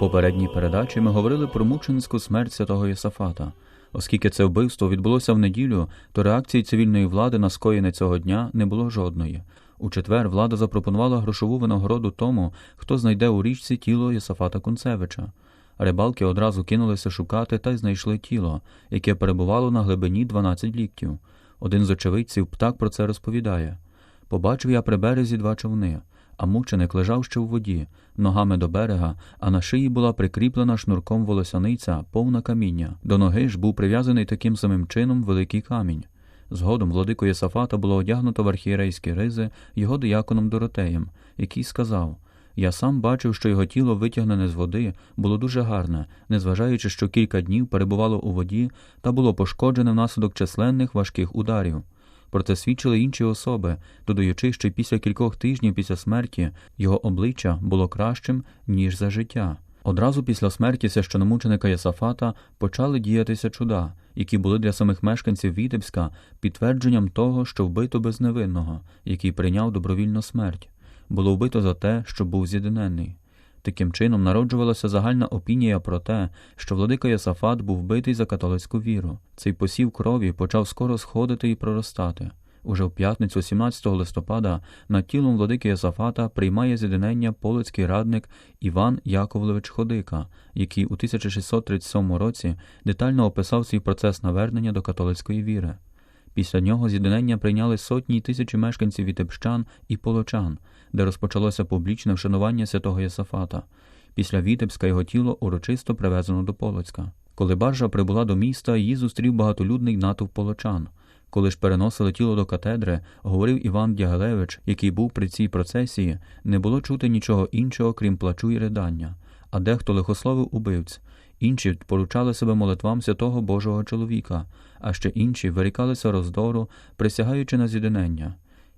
Попередній передачі ми говорили про мученицьку смерть святого Єсафата. Оскільки це вбивство відбулося в неділю, то реакції цивільної влади на скоєне цього дня не було жодної. У четвер влада запропонувала грошову винагороду тому, хто знайде у річці тіло Єсафата Кунцевича. Рибалки одразу кинулися шукати та й знайшли тіло, яке перебувало на глибині 12 ліктів. Один з очевидців птак про це розповідає. Побачив я при березі два човни, а мученик лежав ще у воді, ногами до берега, а на шиї була прикріплена шнурком волосяниця, повна каміння. До ноги ж був прив'язаний таким самим чином великий камінь. Згодом владико Єсафата було одягнуто в архієрейські ризи його дияконом Доротеєм, який сказав Я сам бачив, що його тіло, витягнене з води, було дуже гарне, незважаючи, що кілька днів перебувало у воді та було пошкоджене внаслідок численних важких ударів. Проте свідчили інші особи, додаючи, що після кількох тижнів після смерті його обличчя було кращим, ніж за життя. Одразу після смерті священомученика Єсафата почали діятися чуда, які були для самих мешканців Вітебська підтвердженням того, що вбито безневинного, який прийняв добровільну смерть. Було вбито за те, що був з'єдинений. Таким чином народжувалася загальна опінія про те, що владика Єсафат був вбитий за католицьку віру. Цей посів крові почав скоро сходити і проростати. Уже в п'ятницю, 17 листопада, над тілом владики Єсафата приймає з'єднання полицький радник Іван Яковлевич Ходика, який у 1637 році детально описав свій процес навернення до католицької віри. Після нього з'єднання прийняли сотні й тисячі мешканців Вітебщан і полочан, де розпочалося публічне вшанування святого Єсафата. Після Вітебська його тіло урочисто привезено до Полоцька. Коли баржа прибула до міста, її зустрів багатолюдний натовп полочан. Коли ж переносили тіло до катедри, говорив Іван Дягелевич, який був при цій процесії, не було чути нічого іншого, крім плачу і ридання, а дехто лихословив убивць. Інші поручали себе молитвам святого Божого чоловіка, а ще інші вирікалися роздору, присягаючи на з'єднання.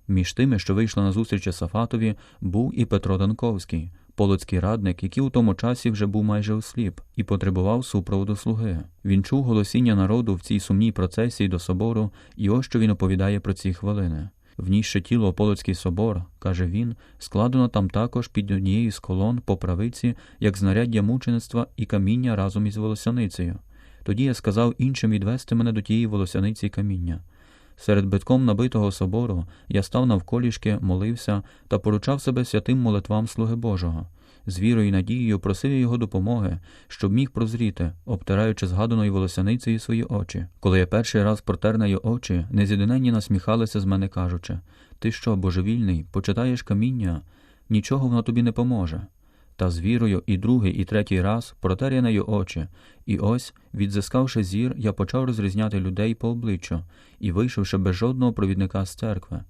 Між тими, що вийшли на зустріч Сафатові, був і Петро Данковський, полоцький радник, який у тому часі вже був майже осліп і потребував супроводу слуги. Він чув голосіння народу в цій сумній процесії до собору, і ось що він оповідає про ці хвилини. Вніще тіло Полоцький собор, каже він, складено там також під однією з колон по правиці, як знаряддя мучеництва і каміння разом із волосяницею. Тоді я сказав іншим відвести мене до тієї волосяниці і каміння. Серед битком набитого собору я став навколішки, молився та поручав себе святим молитвам слуги Божого. З вірою і надією просив його допомоги, щоб міг прозріти, обтираючи згаданою волосяницею свої очі. Коли я перший раз протер її очі, незідиненні насміхалися з мене, кажучи Ти що, божевільний, почитаєш каміння? Нічого воно тобі не поможе. Та з вірою і другий, і третій раз протер я її очі, і ось, відзискавши зір, я почав розрізняти людей по обличчю і, вийшовши без жодного провідника з церкви.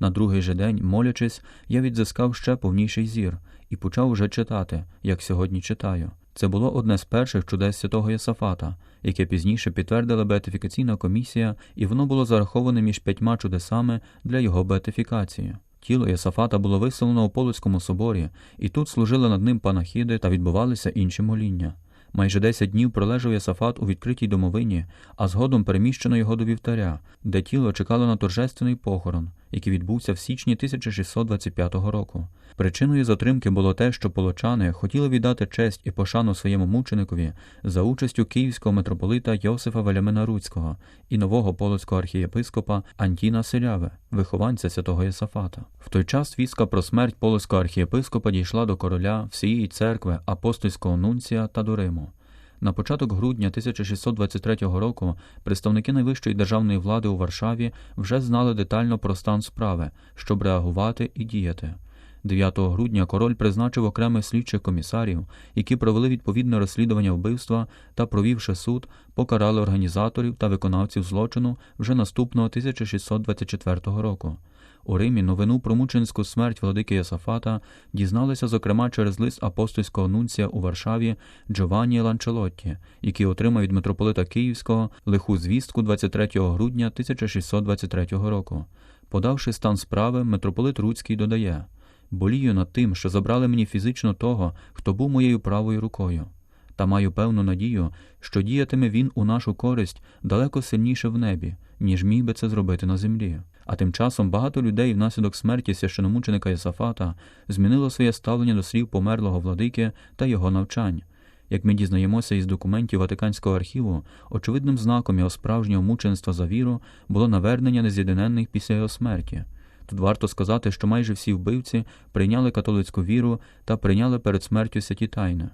На другий же день, молячись, я відзискав ще повніший зір і почав уже читати, як сьогодні читаю. Це було одне з перших чудес святого Єсафата, яке пізніше підтвердила беатифікаційна комісія, і воно було зараховане між п'ятьма чудесами для його беатифікації. Тіло Єсафата було виселено у Полоцькому соборі, і тут служили над ним панахіди та відбувалися інші моління. Майже десять днів пролежав Єсафат у відкритій домовині, а згодом переміщено його до вівтаря, де тіло чекало на торжественний похорон, який відбувся в січні 1625 року. Причиною затримки було те, що полочани хотіли віддати честь і пошану своєму мученикові за участю київського митрополита Йосифа Велямина Руцького і нового полоцького архієпископа Антіна Селяве, вихованця святого Єсафата. В той час віска про смерть полоцького архієпископа дійшла до короля всієї церкви, апостольського нунція та до Риму. На початок грудня 1623 року представники найвищої державної влади у Варшаві вже знали детально про стан справи, щоб реагувати і діяти. 9 грудня король призначив окремих слідчих комісарів, які провели відповідне розслідування вбивства та, провівши суд, покарали організаторів та виконавців злочину вже наступного 1624 року. У Римі новину про мученську смерть владики Єсафата дізналися, зокрема, через лист апостольського нунція у Варшаві Джованні Ланчелотті, який отримав від митрополита Київського лиху звістку 23 грудня 1623 року. Подавши стан справи, митрополит Руцький додає болію над тим, що забрали мені фізично того, хто був моєю правою рукою, та маю певну надію, що діятиме він у нашу користь далеко сильніше в небі, ніж міг би це зробити на землі. А тим часом багато людей внаслідок смерті священомученика Єсафата змінило своє ставлення до слів померлого владики та його навчань. Як ми дізнаємося із документів Ватиканського архіву, очевидним знаком його справжнього мученства за віру було навернення нез'єднанних після його смерті. Тут варто сказати, що майже всі вбивці прийняли католицьку віру та прийняли перед смертю святі тайни.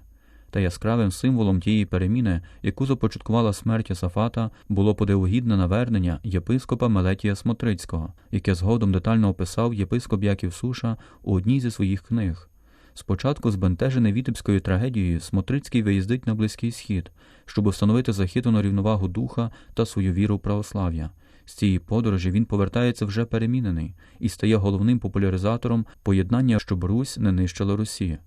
Та яскравим символом тієї переміни, яку започаткувала смерть Сафата, було подивогідне навернення єпископа Мелетія Смотрицького, яке згодом детально описав єпископ Яків Суша у одній зі своїх книг. Спочатку, збентежений Вітебською трагедією, Смотрицький виїздить на Близький Схід, щоб встановити захитану рівновагу духа та свою віру в православ'я. З цієї подорожі він повертається вже перемінений і стає головним популяризатором поєднання, щоб Русь не нищила Русі.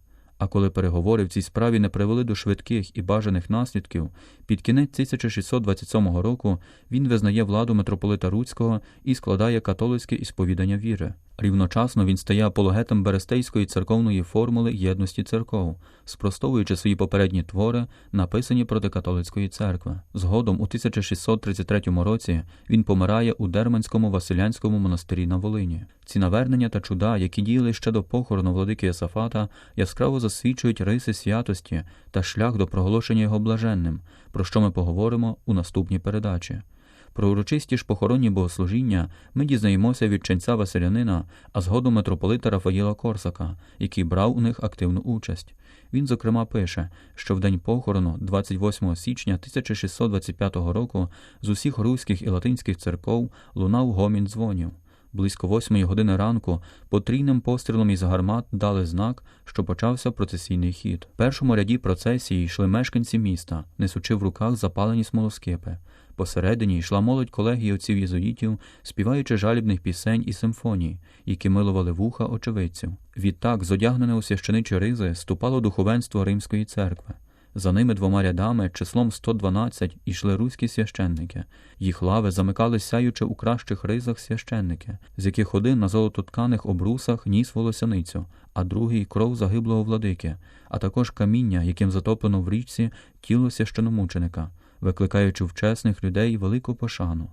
А коли переговори в цій справі не привели до швидких і бажаних наслідків, під кінець 1627 року він визнає владу митрополита Руцького і складає католицьке ісповідання віри. Рівночасно він стає апологетом Берестейської церковної формули єдності церков, спростовуючи свої попередні твори, написані проти католицької церкви. Згодом, у 1633 році, він помирає у Дерманському Василянському монастирі на Волині. Ці навернення та чуда, які діяли ще до похорону владики Єсафата, яскраво засвідчують риси святості та шлях до проголошення його блаженним, про що ми поговоримо у наступній передачі. Про урочисті ж похоронні богослужіння ми дізнаємося від ченця Василянина, а згодом митрополита Рафаїла Корсака, який брав у них активну участь. Він, зокрема, пише, що в день похорону, 28 січня 1625 року, з усіх руських і латинських церков лунав гомін дзвонів. Близько восьмої години ранку потрійним пострілом із гармат дали знак, що почався процесійний хід. В першому ряді процесії йшли мешканці міста, несучи в руках запалені смолоскипи. Посередині йшла молодь колегії отців єзуїтів, співаючи жалібних пісень і симфоній, які милували вуха очевидців. Відтак, зодягнене у священичі ризи, ступало духовенство Римської церкви. За ними двома рядами, числом 112, йшли руські священники. Їх лави замикали сяючи у кращих ризах священники, з яких один на золототканих обрусах ніс волосяницю, а другий кров загиблого владики, а також каміння, яким затоплено в річці тіло священомученика, викликаючи в чесних людей велику пошану.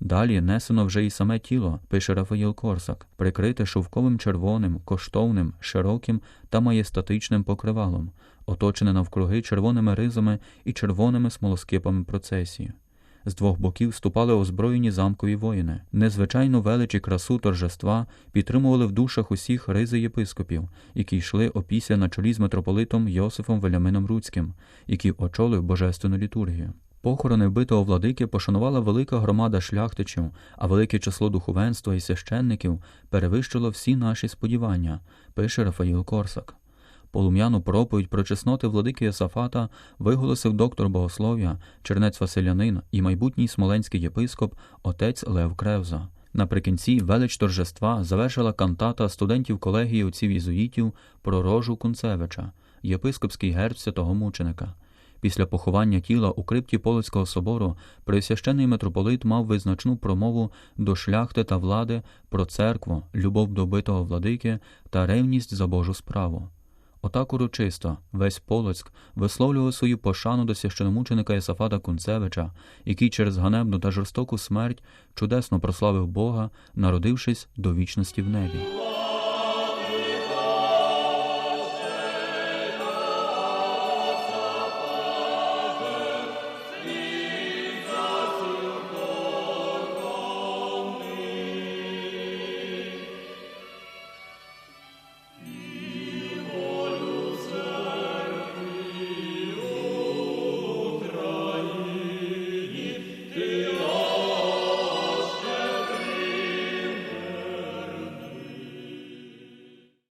Далі несено вже і саме тіло, пише Рафаїл Корсак, прикрите шовковим червоним, коштовним, широким та маєстатичним покривалом, оточене навкруги червоними ризами і червоними смолоскипами процесії. З двох боків ступали озброєні замкові воїни. Незвичайну велич і красу торжества підтримували в душах усіх ризи єпископів, які йшли опісля на чолі з митрополитом Йосифом Велямином Руцьким, який очолив божественну літургію. Похорони вбитого владики пошанувала велика громада шляхтичів, а велике число духовенства і священників перевищило всі наші сподівання, пише Рафаїл Корсак. Полум'яну проповідь про чесноти владики Єсафата виголосив доктор богослов'я, чернець Василянин і майбутній смоленський єпископ отець Лев Кревза. Наприкінці велич торжества завершила кантата студентів колегії отців єзуїтів про рожу Кунцевича, єпископський герб святого мученика. Після поховання тіла у крипті Полоцького собору пресвящений митрополит мав визначну промову до шляхти та влади про церкву, любов до битого владики та ревність за Божу справу. Отак урочисто весь Полоцьк висловлював свою пошану до священомученика Єсафата Кунцевича, який через ганебну та жорстоку смерть чудесно прославив Бога, народившись до вічності в небі.